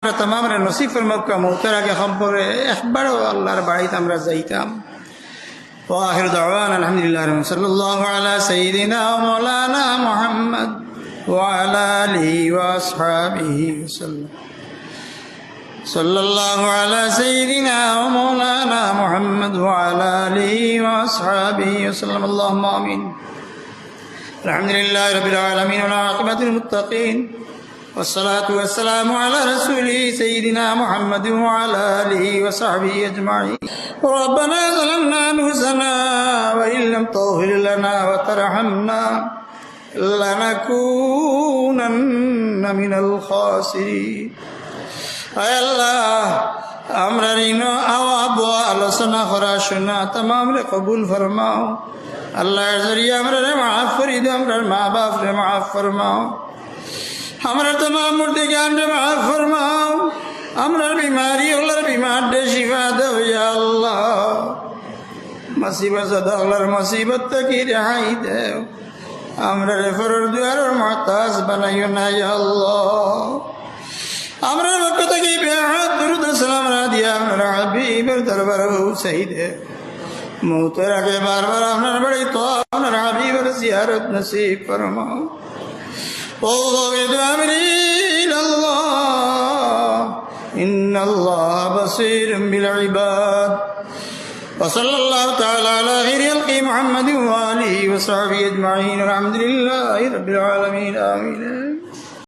তমাম নসিফের মক্কা মৌতের আগে খবরে একবারও আল্লাহর বাড়িতে আমরা যাইতাম وآخر دعوانا الحمد لله رب العالمين. صلى الله على سيدنا ومولانا محمد وعلى آله وأصحابه وسلم صلى الله على سيدنا ومولانا محمد وعلى آله وأصحابه وسلم اللهم آمين الحمد لله رب العالمين والعاقبة للمتقين والصلاة والسلام على رسوله سيدنا محمد وعلى آله وصحبه أجمعين ربنا ظلمنا أنفسنا وإن لم تغفر لنا وترحمنا لنكونن من الخاسرين আয় আল্লাহ আমরা ঋণ আওয়াব আলোচনা করা শোনা তাম রে কবুল ফরমাও আল্লাহর জরিয়ে আমরা রে মাফ করি দে আমরা মা বাপ রে মাফ ফরমাও আমরা तमाम मुर्दे ज्ञान में ফরমাও। আমরা বিমারি बीमारी বিমার बीमार दे शिफा दो या अल्लाह मुसीबत अल्लाह मुसीबत तक ही আমরা রেফারের দুয়ারের মহতাজ বানাইও নাই, আল্লাহ। আমরা পক্ষ থেকে বেহাত দুরুদ সালাম রাধিয়া, আমরা আপনার হাবিবের দরবার সেই দে মৌতের আগে বারবার আপনার বাড়ি তো আপনার হাবিবের সিয়ারত নসিব ফরমাও। ও بدأمرين الله. إن الله بصير بالعباد. وصلى الله تعالى على خير خلق محمد وآله وصحبه أجمعين والحمد لله رب العالمين. آمين.